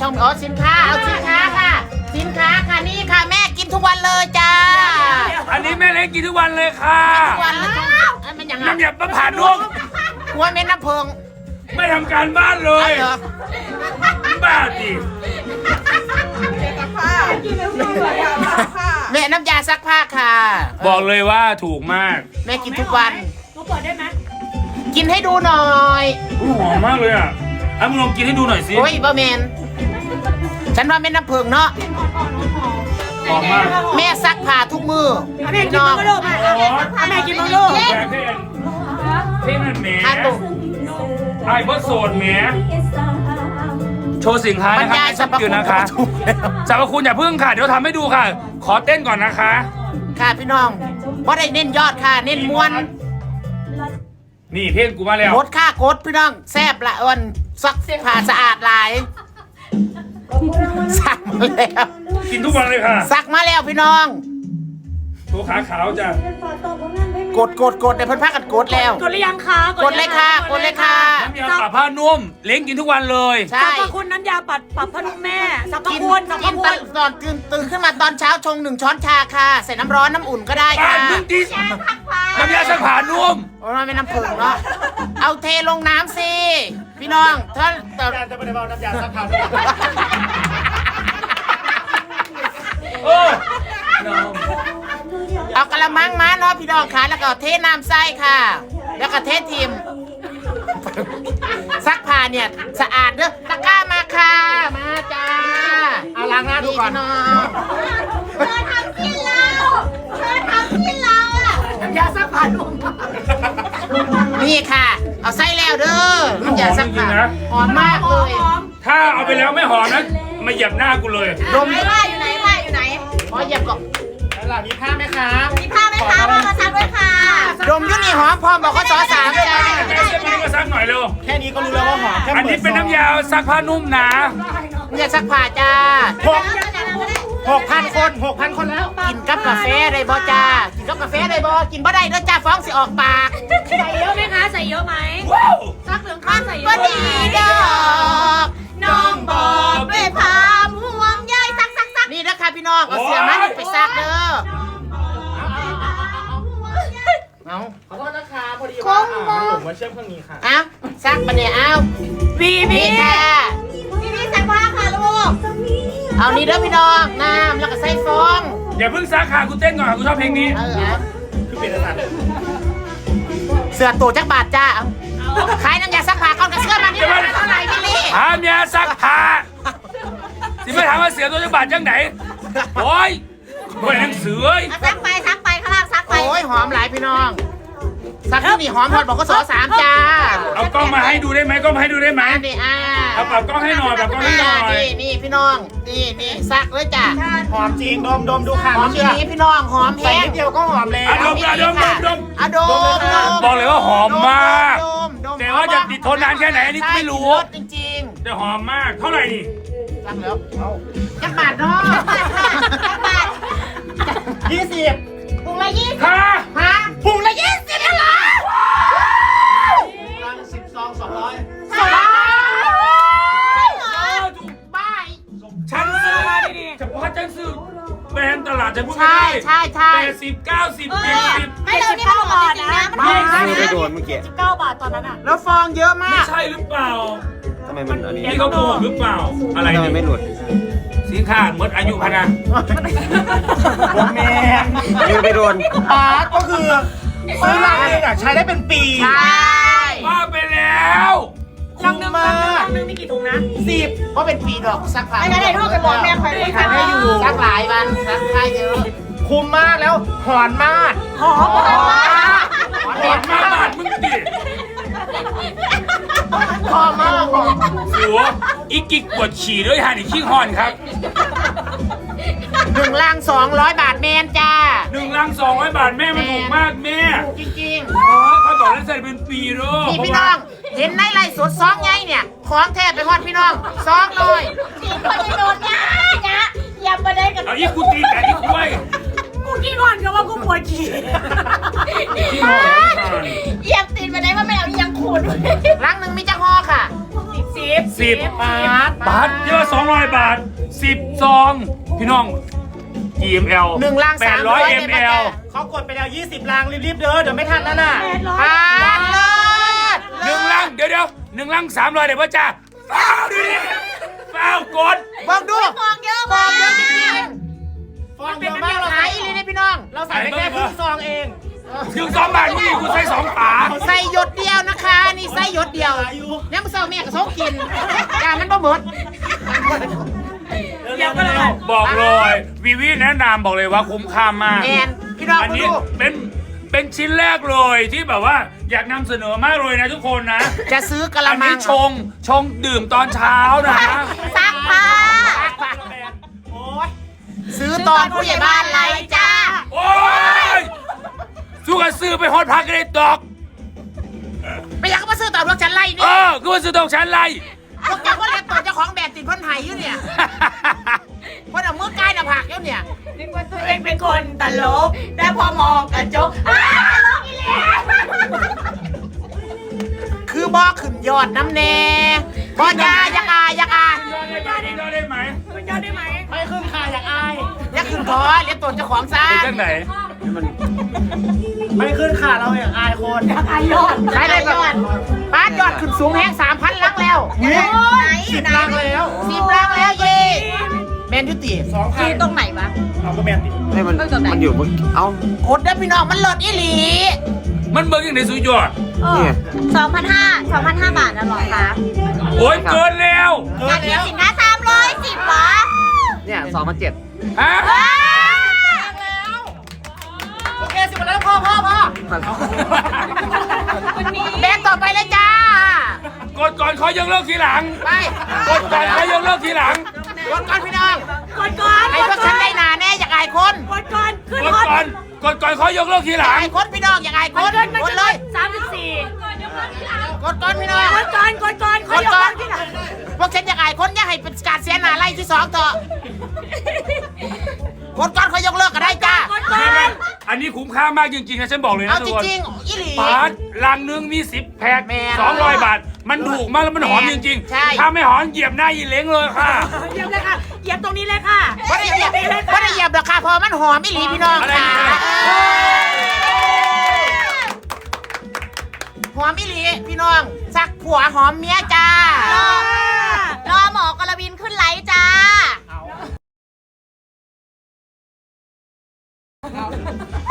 ช่องอ๋อสินค้าเอาสินค้าค่ะ สินค้าค่ะนี่ค่ะแม่กินทุกวันเลยจ้าอันนี้แม่เล็กกินทุกวันเลยค่ะ ทุกวันเลยจ้าอันมันยังไงน้ำยาปลาผ่านนุ่มหัวเม็ดน้ำเพิงไม่ทำการบ้านเลเอาย เหรอบ้าดิแม่น้ำยาซักผ้าค่ะบอกเลยว่าถูกมากแม่กินทุกวันหนูเปิดได้ไหมกินให้ดูหน่อยอู้หอมมากเลยอะอะมึงลองกินให้ดูหน่อยสิ โอ้ยบะเมน ฉันว่าเม็ดน้ำเพิงเนาะหอมมากแม่ซักผ้าทุกมือแม่กินมังกรโลกมาแม่กินมังกรโลกแกเท่นเท่นั่นแหมทานตุไอ้บอสโซนแหมโชว์สินค้าบรนะรครับยายไม่สรชัรดพเจคุนณนะคะถูกแล้วสรรพคุณอย่าพึ่งค่ะ เดี๋ยวทำให้ดูค่ะ ขอเต้นก่อนนะคะ ค่ะพี่น้องว่าได้เน้นยอดค่ะ เน้นมวน นี่เพ่นกูมาแล้วกดค่ากดพี่น้องแซบละอ่อนซักผ้าสะอาดหลาย ซักมาแล้วกินทุกวันเลยค่ะซักมาแล้วพี่น้อง ตัวขาขาวจ้ะกดกดกดเดี๋ยวเพิ่นพากันกดแล้ว กดหรือยังคะกดเลยค่ะกดเลยค่ะ น้ำยาปรับผ้านุ่ม เล้งกินทุกวันเลยใช่สรรพคุณน้ำยาปัดปรับผ้านุ่มแม่สรรพกินคุณสรรพกินคุตอณนตอนตื่นตื่นขึ้นมาตอนเช้าชงหนึ่งช้อนชาค่ะ ใส่น้ำร้อนน้ำอุ่นก็ได้บ้าค่ะนมึงกินน้ำยาซักผ้านุ่ม โอ้ยไม่น้ำผึ้งเนาะเอาเทลงน้ำสิ พี่น้องถ้าแต่จะไม่ได้เอาน้ำยาซักผ้าเออเอากระมังมาเนาะพี่น้องค่ะแล้วก็เทน้ำใส่ค่ะ แล้วก็เททิมซักผ้าเนี่ยสะอาดเด้อตะกร้ามาค่ะมาจ้าเอาล้างหน้าดูก่อนพี่น้องเธอทำที่เราเธอทำที่เราอะยาซักผ้านุ่มนี่ค่ะ เอาใส่แล้วเด้อน้ำยาซักผ้าหอมมากเลยถ้าเอาไปแล้วไม่หอมนะมาเหยียบหน้ากูเลยดมไหนผ้าอยู่ไหนผ้าอยู่ไหนขอเหยียบก่อนแล้วล่ะมีผ้าไหมคะมีผ้าไหมคะผ้ามาซักด้วยค่ะดมอยุ่นี่หอมพร้อมบอกก็สอสามจ้าแม่เสื้อผ้าก็ซักหน่อยเร็วแค่นี้ก็รู้แล้วว่าหอมแค่อันนี้เป็นน้ำยาซักผ้านุ่มนะน้ำยาซักผ้าจ้า หกหกพันคนหกพันคนแล้ว กินกับกาแฟได้บ่จ้า กินกับกาแฟได้บ่กินบ่ได้เด้อจ้าฟ้องสิออกปากใส่เยอะไหมคะใส่เยอะไหมว้าวซักเหลืองข้างใส่เยก็อะไหมดีดอกน้องบอกด้วยความห่วงใยซักซักซักนี่นะคะพี่น้องเอาเสื้อมานี่ไปซักเด้อเอาขอโทษนะคะพอดีว่าอ่ามันหลงมาเชื่อมเครื่องนี้ค่ะเอาซักปะเนี่ยเอาวีนี่พี่ค่ะ เอานี่เด้อพี่น้องน้ำแล้วก็ใส่ฟองอย่าเพิ่งซักค่ะกูเต้นก่อนค่ะกูชอบเพลงนี้ เออเอาคือเป็นสัตว์เสื้อตัวจักบาทจ้าเอาขายน้ำยาซักผ้าก่อนกับเสื้อมานี่เท่าไหร่พี่ลี่ถามยาซักผ้าสิไม่ถามว่าเสียตัวจังบาทจังไหนโอ้ยโอ้ยหนังสือเอ้ย เอาซักไปซักไปข้างล่างซักไป โอ้ยหอมหลายพี่น้อง ซักที่นี่หอมหอดบอกก็สอสามจ้าเอากล้องมาให้ดูได้ไหมกล้องมาให้ดูได้ไหมอันนี้อ่าเอาปรับกล้องให้หน่อยปรับกล้องให้หน่อยนี่นี่พี่น้องนี่นี่ซักเลยจ้ะหอมจริงดมดมดูค่ะหอมน้ำทีเชื่อนี้พี่น้องหอมใส่แห้งนิดเดียวก็หอมแล้วอะดมอะดมดมดมอะดมดมบอกเลยว่าหอมมากดมดมแต่ว่าจะติดทนนานแค่ไหนอันนี้กูไม่รู้ใช่รสจริงแต่หอมมากเท่าไหร่นี่ๆซักแล้วเอาจักบาทเนาะยี่สิบถุงละยี่สิบค่ะฮะถุงละยี่สิบแล้วเหรอ รนด์ตลาดจะพูดไม่ใช่ได้ใช่ใช่ แปดสิบเก้าสิบเจ็ดสิบไม่เรานี่มันหอมจริงๆนะมันหอมไม่จริงไปๆโดนะนเมื่อกี้สิบเก้าบาทตอนนั้นอะแล้วฟองเยอะมาไม่ก ใช่หรือเปล่าทำไมมันอันนี้พี่เขาโกหกหรือเปล่า อะไรทำไมนี่ไม่หลุดสินค้าหมดอายุพะนะโบแมนยืนไปโดนปาร์ตก็คือซื้อร้านเองอะใช้ได้เป็นปี ใช่ ว่าไปแล้ว ลังหนึงลังหนึงลังหนึงมีกี่ถุงนะ สิบเพราะเป็นปีดอกซักผ้าไม่งั้นไอ้โทษไปบอกแม่ใครเลยค่ะให้อยู่ซักหลายวันซักผ้าเยอะคุ้มมากแล้วหอนมากหอมหอมหอดมาบาดมึงดิพอมากสัวอีกิกปวดฉี่ด้วยฮะนี่ขี้หอนครับหนึ่งลังสองร้อยบาทแมนจ้าหนึ่งลังสองร้อยบาทแม่มันถูกมากแม่ถูกจริงเขาบอกแล้วใส่เป็นปีโร่ๆนี่พี่น้อง เห็นในไลฟ์สดซองไงเนี่ย ของแทบไปฮอดพี่น้องซองเลยสี่คนจะโดนง่ายนะอย่าไปได้กับเอาอีกูตีแต่อีกล้วยกูขี้ก่อนก็ว่ากูปวดฉี่ขี้หอนขี้หอนเหยียบตีนไปได้ว่าไม่เอายังขูดลังหนึ่งมีจักฮอค่ะสิบบสิบปาดบาทเยอะสองร้อยบาทสิบซอง พี่น้อง EML หนึ่งลังแปด300ร้อยได้ไหม ml เขากดไปแล้ว20ลังรีบๆเด้อเดี๋ยวไม่ทันแล้วน่ะปาดเลิศ หนึ่งลังเดี๋ยวเดี๋ยวหนึ่งลังสามร้อยเดี๋ยวพ่อจ้าฟ้าวดิฟ้าวกดบอกดูฟองเยอะบอมากเยอะจริงฟองๆเยเป็นอะน้ำมากยาเราขาใส่ยอีเลยนะพี่น้อง เราใส่ไปแค่ครึ่งซองเองถึงสองบาทนี่กูใส่สองฝาใส่หยดเดียวนะคะ นี่ใส่หยดเดียวเนี่ยมันเศร้าแม่กับโซกินอย่ามันบ่หมดเดี๋ยวก็เลยบอกเลยวีวีแนะนำบอกเลยว่าคุ้มค่ามากแอนพี่น้องอันมานี้ดูเป็นเป็นชิ้นแรกเลยที่แบบว่า อยากนำเสนอมากเลยนะทุกคนนะจะซื้อกะละอันมันี้งชงชงดื่มตอนเช้านะซักผ้าโอ้ยซื้อตอนผู้ใหญ่บ้านไรจ้าโอ้ยสู้กันซื้อไปฮอตพักกันได้ตอกไม่อยากก็มาซื้อตอนพวกฉันไล่เอนี่อคือว่าซื้อตรงชั้นไร พวกเจ้าก็เรียนตัวเจ้าของแบรนด์ติดพ้นไหอยู่เนี่ยเพราะเอามือใกล้หน้าผากแล้วเนี่ย นึกว่าตัวเองเป็นคนตลก แต่พอมองกระจก ยอดน้ำแน่บ่อยาอยากอายอยากอายได้ไหมได้ไหมคุณยอดได้ไหมไม่ขึ้นค่ะอยากอายอยากขึ้นขอเรียนตัวเจ้าของซะเป็นจังไหนไม่ขึ้นค่ะเราอยากอายคนอายอดใช้ได้แบบป้ายอดขึ้นสูงแห้งสามพันลังแล้วสิบลังแล้วสิบลังแล้วเย่แมนยุติสองพันตรงไหนวะเอาก็แมนติให้มันมันอยู่บนเอ้ากดเด้อพี่น้องมันเลิศอีหลีมันเบิกยังไงสุดยอด เนี่ย สองพันห้าสองพันห้าบาทนะหรอคะโอ้ยเกินแล้วเกิอยานกกินแล้วสินค้าสามร้อยสิบวะเนี่ยสองพันเจ็ดฮะว้าวโอเคสิบแล้วพ่อพ่อพ่อแบนต่อไปเลยจ้ากดก่อนเขายกเลิกทีหลัง ไป กดก่อนเขายกเลิกทีหลัง กดก่อนพี่น้อง กดก่อนไอ้พวกฉันได้หนาแน่อยากอายคน กดก่อน ขึ้นกดฮอตก่อน กดก่อนเขายกเลิกทีหลังอายคนพี่น้องอยากอายคมันนเดินมันกดจะเลยสามสิบสี่กดก่อนพี่น้องกดก่อนกดก่อนกเขาดยกก่อนที่หลังพวกฉันอยากอายคนอยากให้เป็นการเสียหนาไล่ที่สองต่อกดก่อนเขายกเลิกก็ได้จ้ากดก่อนี่ไงนอันนี้คุ้มค่ามากจริงๆนะฉันบอกเลยเอานะจทุกคนริงๆอีหลีบาทลังนึงมีสิบแพ็คแมนสองร้อยบาท มันถูกมากแล้วมันหอมจริงใช่ ๆ ถ้าไม่หอมเหยียบหน้ายีเล้งเลยค่ะเหยียบเลยค่ะเหยียบ ตรงนี้เลยค่ะว่ได้เหยียบว่ได้เหยียบราคาพอมันหอมอีหลีพี่น้องค่ะนะเออหอมอีหลีพี่น้องสักผัวหอมเมียจ้ารอหมอกรวินขึ้นไลฟ์จ้า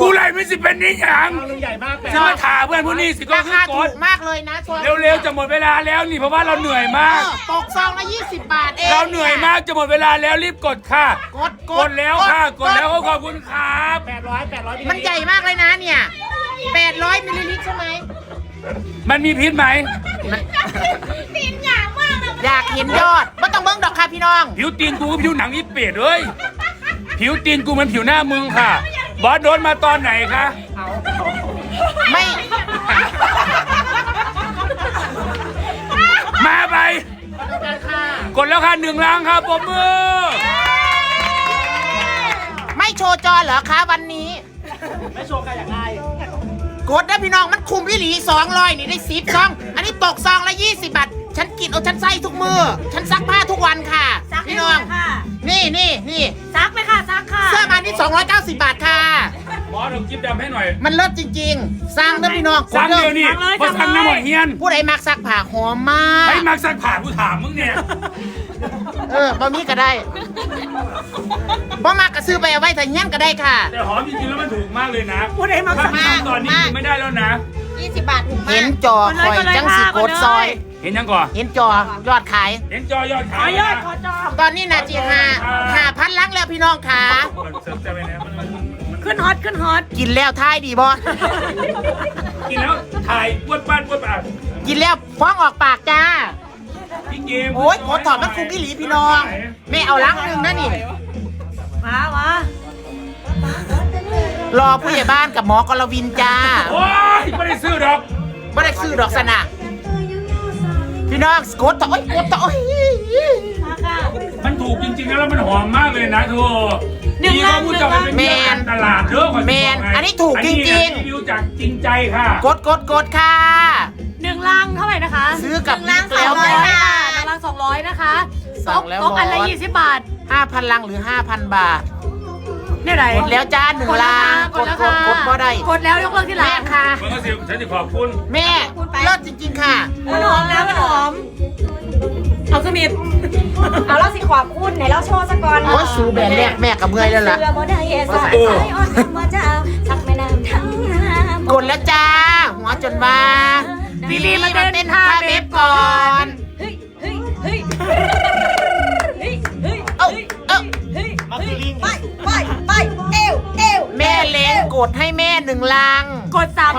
กูไรไม่สิเป็นนี่ยังลังนึงใหญ่มากแปดจะมาถามเพื่อนพวกนี้สิก็ราคาถูกมากเลยนะเร็วๆจะหมดเวลาแล้วนี่เพราะว่าเราเหนื่อยมาก ตกซองละ 20บาทเองเราเหนื่อยมากจะหมดเวลาแล้วรีบกดค่ะ กดกดแล้วค่ะ กดแล้วก็ขอบคุณครับแปดร้อยแปดร้อยมันใหญ่มากเลยนะเนี่ย800มิลลิลิตรใช่ไหมมันมีพิษไหมสินอยากมากเลยอยากเห็นยอดไม่ต้องเบิ้งดอกค่ะพี่น้อง ผิวตีนกูก็ผิวหนังอีเป็ดเลยผิวตีนกูมันผิวหน้ามึงค่ะ บอสโดนมาตอนไหนคะไม่ กดแล้วค่ะหนึ่งล้างครับปมมือ ไม่โชว์จอเหรอคะวันนี้ ไม่โชว์กันอยากอายกดนะพี่น้องมันคุมพี่หลีสองร้อยนี่ได้สิบซอง อันนี้ตกซองละยี่สิบบาท ฉันกินเอาฉันใส่ทุกมือ ฉันซักผ้าทุกวันค่ะ ซักให้พี่หน้น่อองยค่ะ นี่นี่นี่ซักไหมค่ะซักค่ะ เสื้อมานี่290 บาทค่ะ บอสเอากิ๊บดำให้หน่อยมันเลิศจริงๆ สร้างนะพี่น้องกสั่ดงเลิเดียวศนี่พอสั่งน้ำหมดเฮียนผู้ใดมักซักผ้าหอมมากให้มักสักผ่ากูถามมึงเนี่ยเออบะมี่ก็ได้บ่มากก็ซื้อไปเอาไว้แต่เงี้ยนก็ได้ค่ะ แต่หอมจริงๆแล้วมันถูกมากเลยนะพูดให้มาถ้าสักทำตอนนี้คือไม่ได้แล้วนะ 20 บาทถูกมาเห็ก นจอคอยจังสิกดซอย เห็นยังก่อนเห็นจอยอดขาย เห็นจอยอดขขาอยยอดนะขอจอตอนนี้นาจีหาหาพันลังแล้วพี่น้องค่ะ เสิร์ฟใจไปแล้วมันมันมัน ขึ้นฮอตขึ้นฮอตกินแล้วท้ายดีบ่ กินแล้วถ่ายปวดป้านปวดปากกินแล้วฟ้องออกปากจ้า พี่เกมโอ้ยขอถอดมันคุกอีหลีพี่น้องแม่เอาลังหนึงนะนี่ มามารอผู้ใหญ่บ้านกับหมอกรวินจ้าโอ้ยไม่ได้ซื้อดอกไม่ได้ซื้อดอกสนะพี่น้องกดต่อโอ้ยกดต่อโอ้ย มาค่ะ มันถูกจริงๆนะแล้วมันหอมมากเลยนะทู ดีก็พูดจากเป็นเพื่อนตลาดเด้อก่อนแมนอันนี้ถูกจริงรีวิวจากจริงใจค่ะๆกดกดกดค่ะหนึ่งลังเท่าไหร่นะคะซื้อกับหนึ่งลังแล้วสามร้อยแม่หนึ่งลัง200นะคะซองแล้วตกอันละร้อย20บาท5,000ลังหรือ5,000บาทเนี่ยไหนกดแล้วจ้าหนึ่งกดแล้วลังค่ะกดแล้วค่ะกดบ่ได้กดแล้วยกเลิกที่หลัแม่งค่ะมันก็สิฉันจะขอบคุณแม่เลิศจริง ๆ ค่ะมันหอมนะมันหอมเอาสมิธ เอาเราสิขอบคุณไหนเราโชว์สกอนโอ้ยสูแบนแรกแม่กับเมื่อยแล้วล่ะเสือบ่ได้สายสายอ่อนธรรมเจ้าสักแม่น้ำทั้งน้ำกดแล้วจ้า หัวจนว่าลีลีมาเต้นท่าเบบก่อนเฮ้ยเฮ้ยเฮ้ยเฮ้ยเฮ้ยเอ้าเอ้าเฮ้ยมันคือลิงไปไปไปเอวเอวแม่เล้งกดให้แม่หนึ่งลัง กด3ล้าน